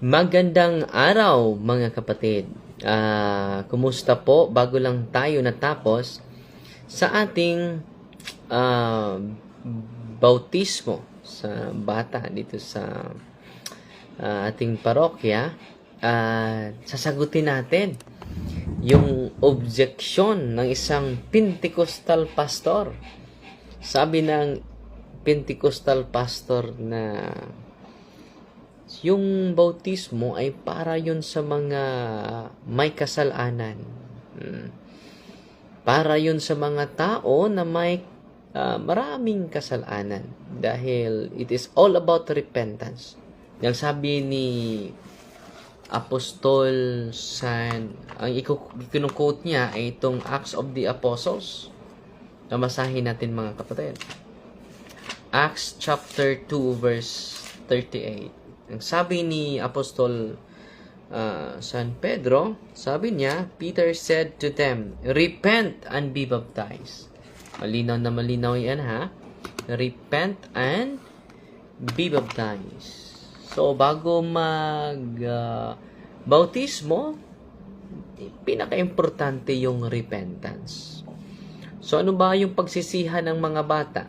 Magandang araw mga kapatid. Ah, kumusta po bago lang tayo natapos sa ating ah, bautismo sa bata dito sa ah, ating parokya. Ah, sasagutin natin yung objection ng isang Pentecostal pastor. Sabi ng Pentecostal pastor na yung bautismo ay para yun sa mga may kasalanan. Mm. Para yun sa mga tao na may ah, maraming kasalanan. Dahil it is all about repentance. Yung sabi ni Apostol San, ang ikinukote niya ay itong Acts of the Apostles. Namasahin natin mga kapatid. Acts chapter 2 verse 38. Ang sabi ni Apostol uh, San Pedro, sabi niya, Peter said to them, Repent and be baptized. Malinaw na malinaw yan ha. Repent and be baptized. So, bago mag uh, bautismo, pinaka-importante yung repentance. So, ano ba yung pagsisihan ng mga bata?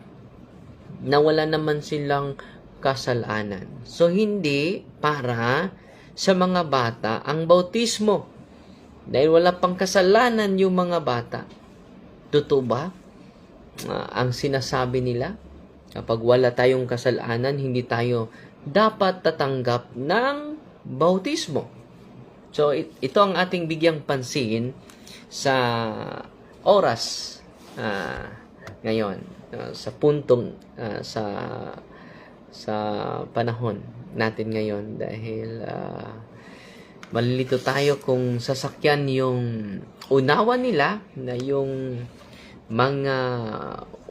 Na wala naman silang kasalanan. So, hindi para sa mga bata ang bautismo. Dahil wala pang kasalanan yung mga bata. Totoo ba? Ah, ang sinasabi nila, kapag wala tayong kasalanan, hindi tayo dapat tatanggap ng bautismo. So, it- ito ang ating bigyang pansin sa oras ah, ngayon, ah, sa puntong ah, sa sa panahon natin ngayon dahil ah, malilito tayo kung sasakyan yung unawa nila na yung mga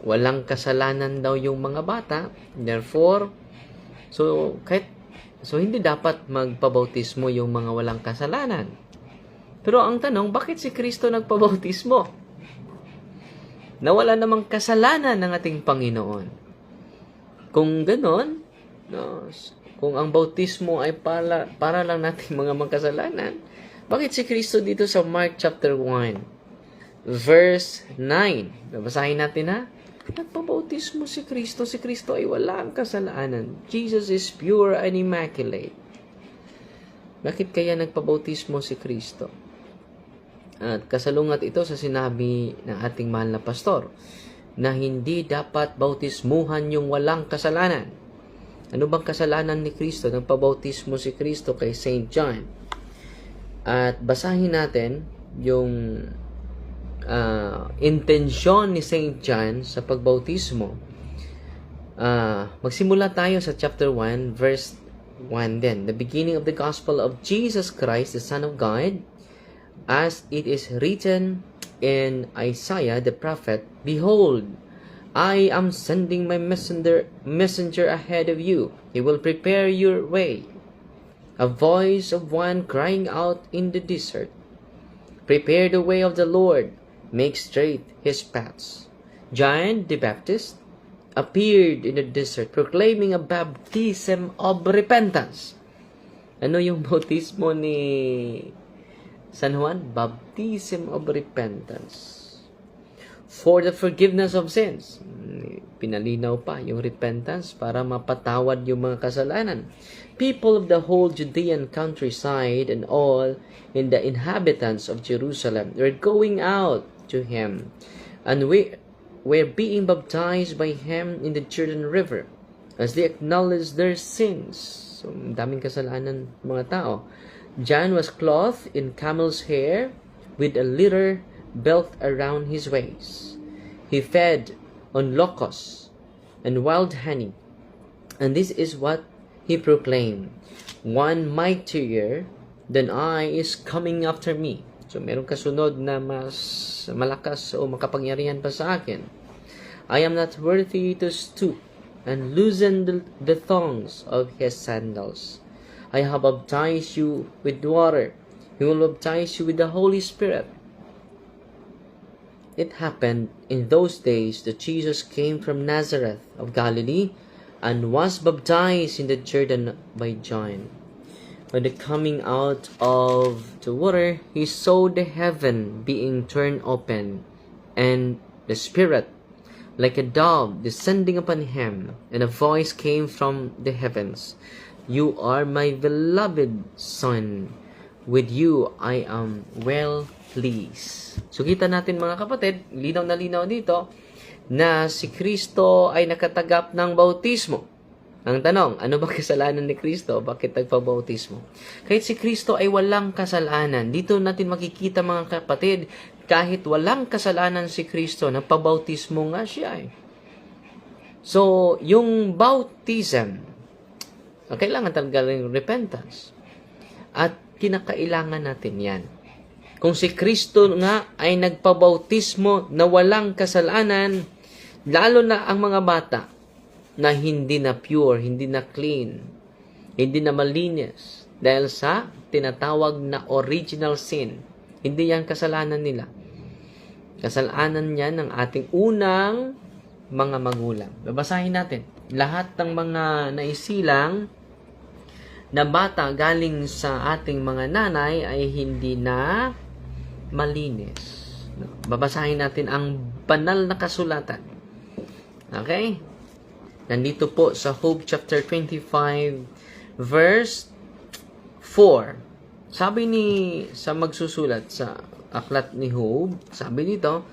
walang kasalanan daw yung mga bata. Therefore so kahit so hindi dapat magpabautismo yung mga walang kasalanan. Pero ang tanong bakit si Kristo nagpabautismo? Na wala namang kasalanan ng ating Panginoon kung ganon, no, kung ang bautismo ay para, para lang nating mga magkasalanan, bakit si Kristo dito sa Mark chapter 1, verse 9, babasahin natin ha? Nagpabautismo si Kristo. Si Kristo ay walang kasalanan. Jesus is pure and immaculate. Bakit kaya nagpabautismo si Kristo? At kasalungat ito sa sinabi ng ating mahal na pastor na hindi dapat bautismuhan yung walang kasalanan. Ano bang kasalanan ni Kristo? Nagpabautismo si Kristo kay St. John. At basahin natin yung uh, intensyon ni St. John sa pagbautismo. Uh, magsimula tayo sa chapter 1, verse 1 then. The beginning of the gospel of Jesus Christ, the Son of God, as it is written in Isaiah the prophet, Behold, I am sending my messenger, messenger ahead of you. He will prepare your way. A voice of one crying out in the desert, Prepare the way of the Lord, make straight his paths. John the Baptist appeared in the desert proclaiming a baptism of repentance. Ano yung bautismo ni San Juan, baptism of repentance. For the forgiveness of sins. Pinalinaw pa yung repentance para mapatawad yung mga kasalanan. People of the whole Judean countryside and all in the inhabitants of Jerusalem were going out to him and we were being baptized by him in the Jordan River as they acknowledged their sins. So, daming kasalanan mga tao. John was clothed in camel's hair with a leather belt around his waist. He fed on locusts and wild honey. And this is what he proclaimed. One mightier than I is coming after me. So meron kasunod na mas malakas o makapangyarihan pa sa akin. I am not worthy to stoop and loosen the, the thongs of his sandals. I have baptized you with water. He will baptize you with the Holy Spirit. It happened in those days that Jesus came from Nazareth of Galilee and was baptized in the Jordan by John. When the coming out of the water, he saw the heaven being turned open, and the Spirit, like a dove, descending upon him. And a voice came from the heavens You are my beloved Son. With you I am well pleased. So kita natin mga kapatid, linaw na linaw dito, na si Kristo ay nakatagap ng bautismo. Ang tanong, ano ba kasalanan ni Kristo? Bakit nagpabautismo? Kahit si Kristo ay walang kasalanan, dito natin makikita mga kapatid, kahit walang kasalanan si Kristo, nagpabautismo nga siya eh. So, yung bautism, ang kailangan talaga rin repentance. At kinakailangan natin yan. Kung si Kristo nga ay nagpabautismo na walang kasalanan, lalo na ang mga bata na hindi na pure, hindi na clean, hindi na malinis, dahil sa tinatawag na original sin. Hindi yan kasalanan nila. Kasalanan yan ng ating unang mga magulang. Babasahin natin. Lahat ng mga naisilang na bata galing sa ating mga nanay ay hindi na malinis. Babasahin natin ang banal na kasulatan. Okay? Nandito po sa Hope chapter 25 verse 4. Sabi ni sa magsusulat sa aklat ni Job, sabi dito,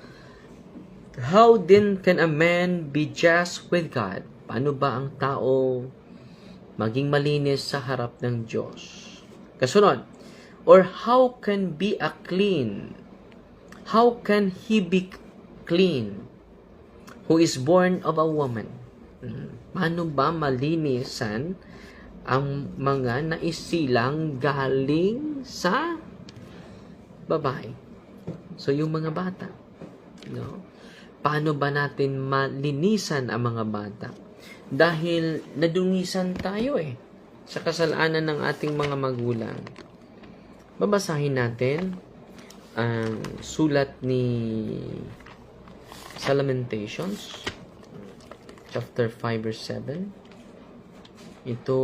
How then can a man be just with God? Paano ba ang tao maging malinis sa harap ng Diyos? Kasunod, or how can be a clean? How can he be clean who is born of a woman? Hmm. Paano ba malinisan ang mga naisilang galing sa babae? So, yung mga bata. No? Paano ba natin malinisan ang mga bata? Dahil nadungisan tayo eh sa kasalanan ng ating mga magulang. Babasahin natin ang sulat ni sa Lamentations chapter 5 verse 7. Ito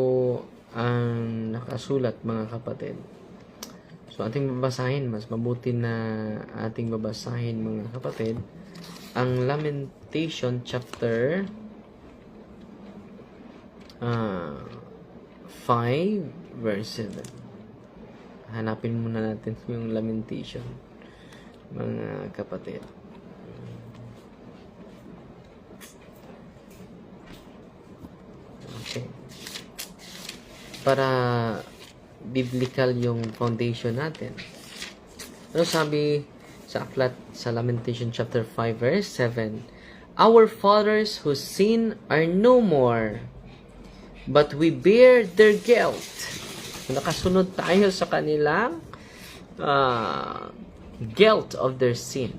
ang nakasulat mga kapatid. So ating babasahin, mas mabuti na ating babasahin mga kapatid ang Lamentation chapter uh, 5 verse 7. Hanapin muna natin yung Lamentation mga kapatid. Okay. Para biblical yung foundation natin. Ano sabi sa aklat sa Lamentation chapter 5 verse 7? Our fathers who sin are no more, but we bear their guilt. Nakasunod tayo sa kanilang uh, guilt of their sin.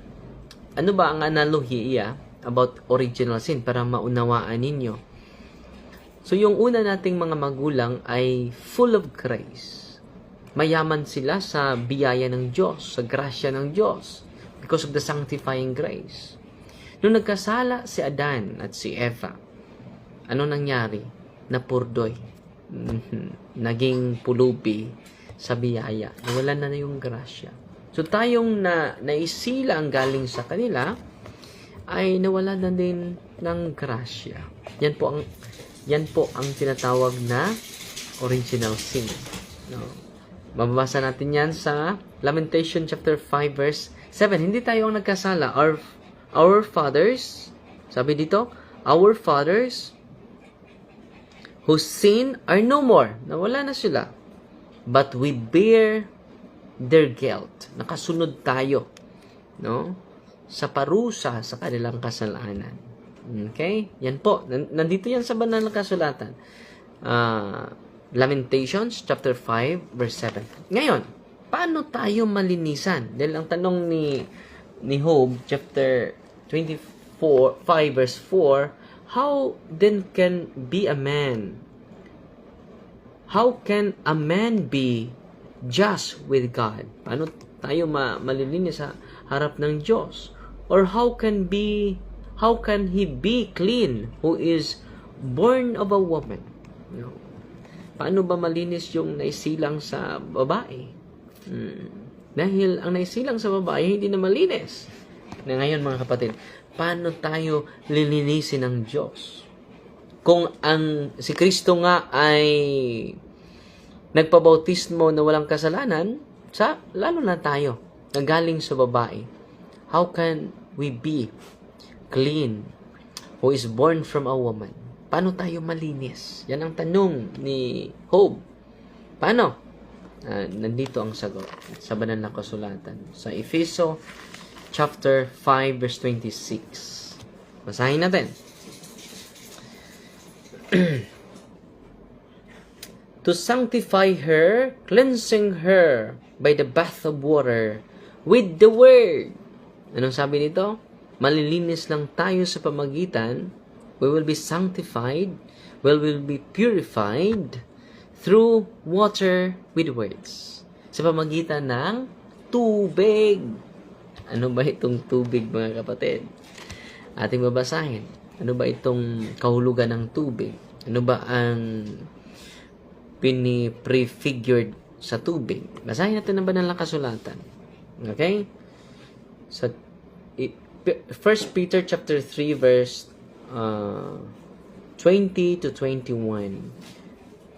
Ano ba ang analohiya about original sin para maunawaan ninyo? So, yung una nating mga magulang ay full of grace. Mayaman sila sa biyaya ng Diyos, sa grasya ng Diyos, because of the sanctifying grace. Nung nagkasala si Adan at si Eva, ano nangyari? Napurdoy. Mhm. Naging pulubi sa biyaya. Nawala na na yung grasya. So, tayong na, naisila ang galing sa kanila, ay nawala na din ng grasya. Yan po ang yan po ang tinatawag na original sin. No. Mababasa natin yan sa Lamentation chapter 5 verse 7. Hindi tayo ang nagkasala. Our, our fathers, sabi dito, our fathers who sin are no more. Nawala na sila. But we bear their guilt. Nakasunod tayo. No? Sa parusa sa kanilang kasalanan. Okay? Yan po. Nandito yan sa banal na kasulatan. Uh, Lamentations chapter 5 verse 7. Ngayon, paano tayo malinisan? Dahil ang tanong ni ni Job chapter 24 5 verse 4, how then can be a man? How can a man be just with God? Paano tayo ma malilinis sa harap ng Diyos? Or how can be how can he be clean who is born of a woman? You know, paano ba malinis yung naisilang sa babae? Hmm. Dahil ang naisilang sa babae, hindi na malinis. Na ngayon mga kapatid, paano tayo lilinisin ng Diyos? Kung ang si Kristo nga ay nagpabautismo na walang kasalanan, sa lalo na tayo na galing sa babae. How can we be clean who is born from a woman? Paano tayo malinis? Yan ang tanong ni Hope. Paano? Ah, nandito ang sagot sa banal na kasulatan. Sa Efeso chapter 5 verse 26. Basahin natin. to sanctify her, cleansing her by the bath of water with the word. Anong sabi nito? Malilinis lang tayo sa pamagitan. We will be sanctified. We will be purified through water with words. Sa pamagitan ng tubig. Ano ba itong tubig mga kapatid? Ating babasahin. Ano ba itong kahulugan ng tubig? Ano ba ang pini-prefigured sa tubig? Basahin natin ang banal na kasulatan. Okay? Sa 1 Peter chapter 3 verse uh, 20 to 21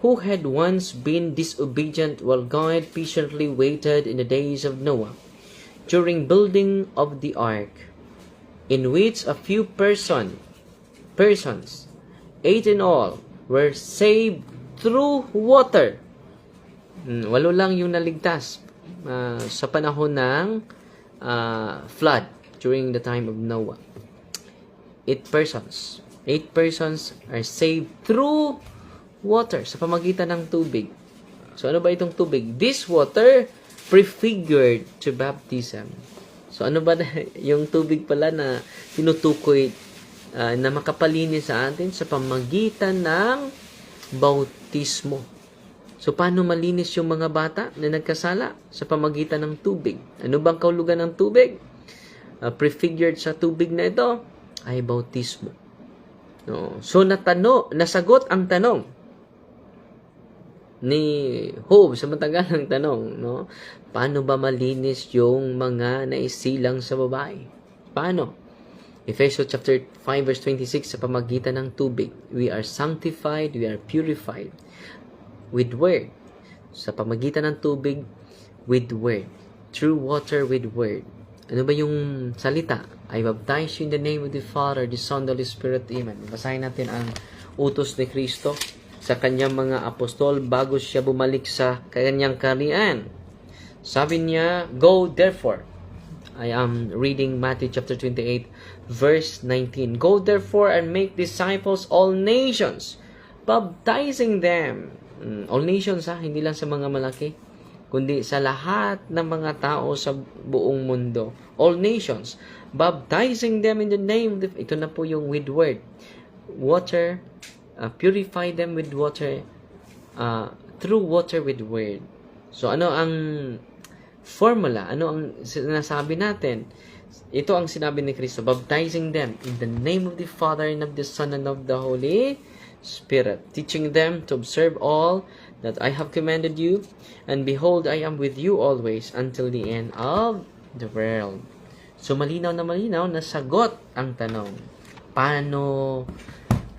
who had once been disobedient while God patiently waited in the days of Noah during building of the ark in which a few person persons eight in all were saved through water. Mm, walo lang yung naligtas ah, sa panahon ng ah, flood during the time of Noah. Eight persons. Eight persons are saved through water sa pamagitan ng tubig. So ano ba itong tubig? This water prefigured to baptism. So ano ba yung tubig pala na tinutukoy ah, na makapalinis sa atin sa pamagitan ng bautismo? So, paano malinis yung mga bata na nagkasala sa pamagitan ng tubig? Ano bang kaulugan ng tubig? Uh, prefigured sa tubig na ito ay bautismo. No. So, natano, nasagot ang tanong ni Hope sa matagalang tanong, no? Paano ba malinis yung mga naisilang sa babae? Paano? Ephesians chapter 5 verse 26 sa pamagitan ng tubig, we are sanctified, we are purified with word. Sa pamagitan ng tubig, with word. Through water with word. Ano ba yung salita? I baptize you in the name of the Father, the Son, the Holy Spirit. Amen. Basahin natin ang utos ni Kristo sa kanyang mga apostol bago siya bumalik sa kanyang karian. Sabi niya, Go therefore. I am reading Matthew chapter 28 verse 19. Go therefore and make disciples all nations, baptizing them. Mm, all nations ha, hindi lang sa mga malaki, kundi sa lahat ng mga tao sa buong mundo. All nations, baptizing them in the name of ito na po yung with word. Water, uh, purify them with water, uh, through water with word. So ano ang formula? Ano ang sinasabi natin? Ito ang sinabi ni Kristo, baptizing them in the name of the Father and of the Son and of the Holy Spirit, teaching them to observe all that I have commanded you, and behold, I am with you always until the end of the world. So malinaw na malinaw na sagot ang tanong, paano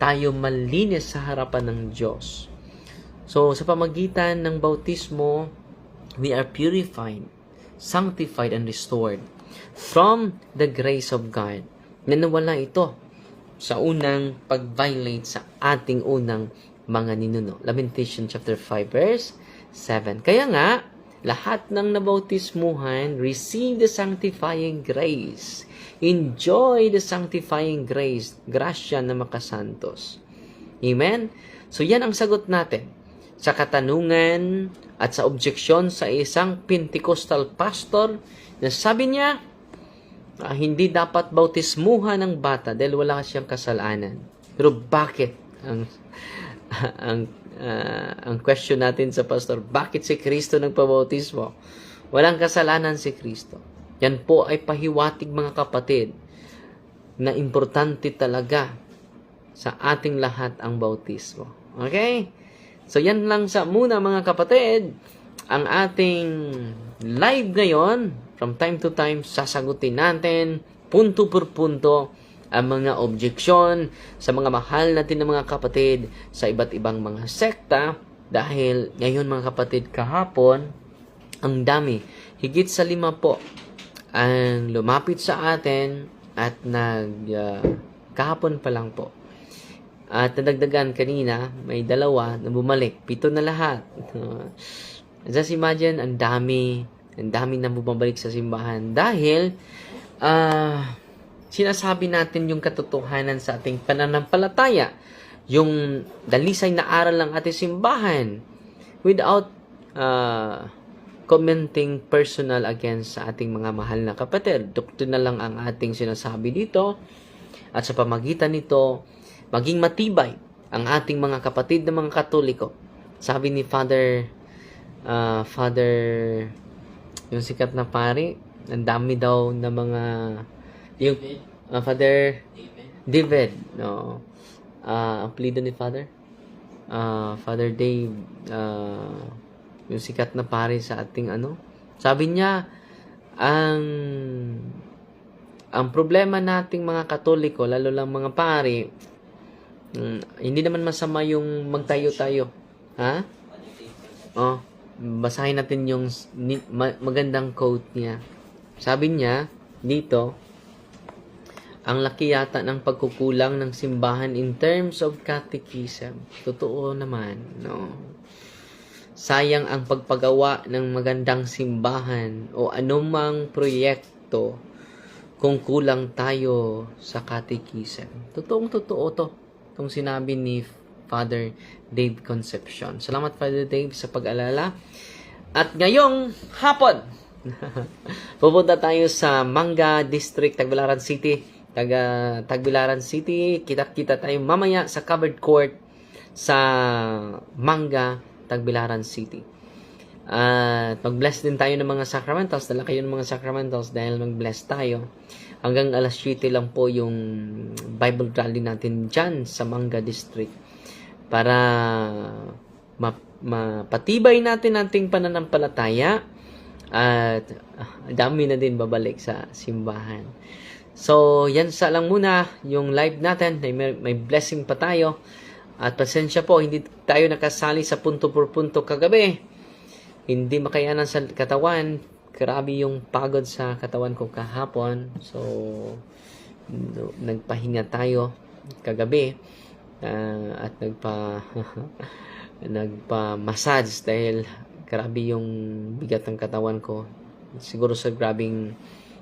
tayo malinis sa harapan ng Diyos? So sa pamagitan ng bautismo, we are purified, sanctified, and restored from the grace of God. Na nawala ito sa unang pag-violate sa ating unang mga ninuno. Lamentation chapter 5 verse 7. Kaya nga, lahat ng nabautismuhan receive the sanctifying grace. Enjoy the sanctifying grace, grasya na makasantos. Amen? So yan ang sagot natin sa katanungan at sa objeksyon sa isang Pentecostal pastor na sabi niya, ah, hindi dapat bautismuhan ng bata dahil wala siyang kasalanan. Pero bakit? Ang ang ah, ang question natin sa pastor, bakit si Kristo nagpabautismo? Walang kasalanan si Kristo. Yan po ay pahiwatig mga kapatid na importante talaga sa ating lahat ang bautismo. Okay? So yan lang sa muna mga kapatid, ang ating live ngayon. From time to time, sasagutin natin punto per punto ang mga objeksyon sa mga mahal natin ng mga kapatid sa iba't ibang mga sekta dahil ngayon mga kapatid kahapon ang dami higit sa lima po ang lumapit sa atin at nag ah, kahapon pa lang po at nadagdagan kanina, may dalawa na bumalik. Pito na lahat. Uh, just imagine, ang dami, ang dami na bumabalik sa simbahan. Dahil, ah, sinasabi natin yung katotohanan sa ating pananampalataya. Yung dalisay na aral ng ating simbahan. Without ah, commenting personal against sa ating mga mahal na kapatid. Doktor na lang ang ating sinasabi dito. At sa pamagitan nito, maging matibay ang ating mga kapatid na mga katoliko. Sabi ni Father, ah, Father, yung sikat na pari, ang dami daw na mga, yung, ah, Father David, no, Ah, ang plido ni Father, Ah, Father Dave, ah, yung sikat na pari sa ating ano, sabi niya, ang ang problema nating mga katoliko, lalo lang mga pari, Mm, hindi naman masama yung magtayo-tayo. Ha? Oh, basahin natin yung magandang quote niya. Sabi niya dito, ang laki yata ng pagkukulang ng simbahan in terms of catechism. Totoo naman, no? Sayang ang pagpagawa ng magandang simbahan o anumang proyekto kung kulang tayo sa catechism. Totoong totoo to. Itong sinabi ni Father Dave Concepcion. Salamat Father Dave sa pag-alala. At ngayong hapon, pupunta tayo sa Manga District, Tagbilaran City. Taga Tagbilaran City, kita-kita tayo mamaya sa covered court sa Manga, Tagbilaran City. At mag-bless din tayo ng mga sacramentals. Dala kayo ng mga sacramentals dahil mag-bless tayo. Hanggang alas 7 lang po yung Bible rally natin dyan sa Manga District. Para ma- mapatibay natin ating pananampalataya at ah, dami na din babalik sa simbahan. So, yan sa lang muna yung live natin. May, may blessing pa tayo. At pasensya po, hindi tayo nakasali sa punto por punto kagabi. Hindi makayanan sa katawan. Grabe yung pagod sa katawan ko kahapon. So, no- nagpahinga tayo kagabi. Ah, at nagpa nagpa-massage dahil grabe yung bigat ng katawan ko. Siguro sa grabing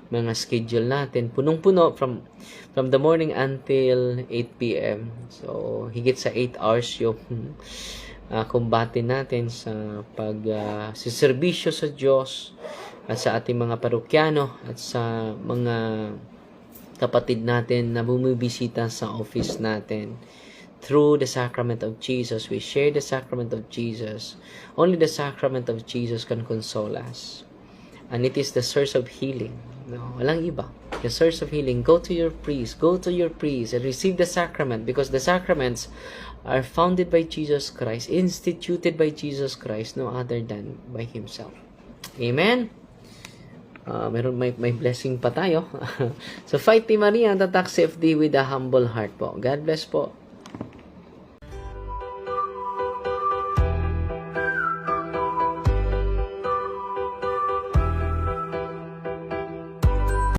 mga schedule natin. Punong-puno from from the morning until 8 p.m. So, higit sa 8 hours yung uh, kumbate natin sa pag uh, siserbisyo sa Diyos at sa ating mga parokyano at sa mga kapatid natin na bumibisita sa office natin. Through the sacrament of Jesus, we share the sacrament of Jesus. Only the sacrament of Jesus can console us. And it is the source of healing. No, walang iba. The source of healing. Go to your priest. Go to your priest and receive the sacrament because the sacraments are founded by Jesus Christ, instituted by Jesus Christ, no other than by Himself. Amen? Ah, meron may, may blessing pa tayo. so, fight Team Maria, the tax CFD with a humble heart po. God bless po.